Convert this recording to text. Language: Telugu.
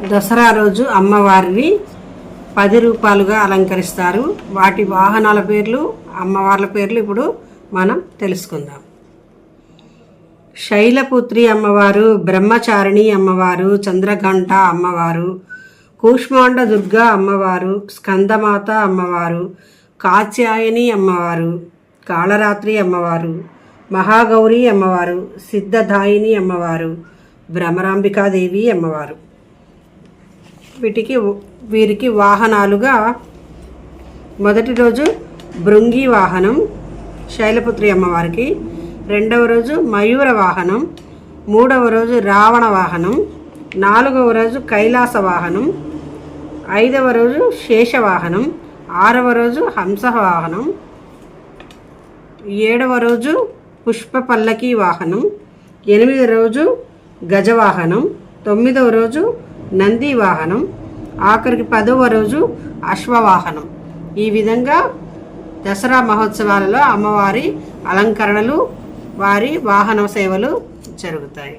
దసరా రోజు అమ్మవారిని పది రూపాయలుగా అలంకరిస్తారు. వాటి వాహనాల పేర్లు అమ్మవార్ల పేర్లు ఇప్పుడు మనం తెలుసుకుందాం. శైలపుత్రి అమ్మవారు బ్రహ్మచారిణి అమ్మవారు చంద్రఘంట అమ్మవారు కూష్మాండ దుర్గా అమ్మవారు స్కందమాత అమ్మవారు కాత్యాయని అమ్మవారు కాళరాత్రి అమ్మవారు మహాగౌరి అమ్మవారు సిద్ధదాయిని అమ్మవారు భ్రమరాంబికాదేవి అమ్మవారు. వీటికి వీరికి వాహనాలుగా మొదటి రోజు భృంగి వాహనం శైలపుత్రి అమ్మవారికి రెండవ రోజు మయూర వాహనం మూడవ రోజు రావణ వాహనం నాలుగవ రోజు కైలాస వాహనం ఐదవ రోజు శేషవాహనం ఆరవ రోజు హంస వాహనం ఏడవ రోజు పుష్ప పల్లకీ వాహనం ఎనిమిదవ రోజు గజవాహనం తొమ్మిదవ రోజు నంది వాహనం ఆఖరికి పదవ రోజు అశ్వవాహనం. ఈ విధంగా దసరా మహోత్సవాలలో అమ్మవారి అలంకరణలు వారి వాహన సేవలు జరుగుతాయి.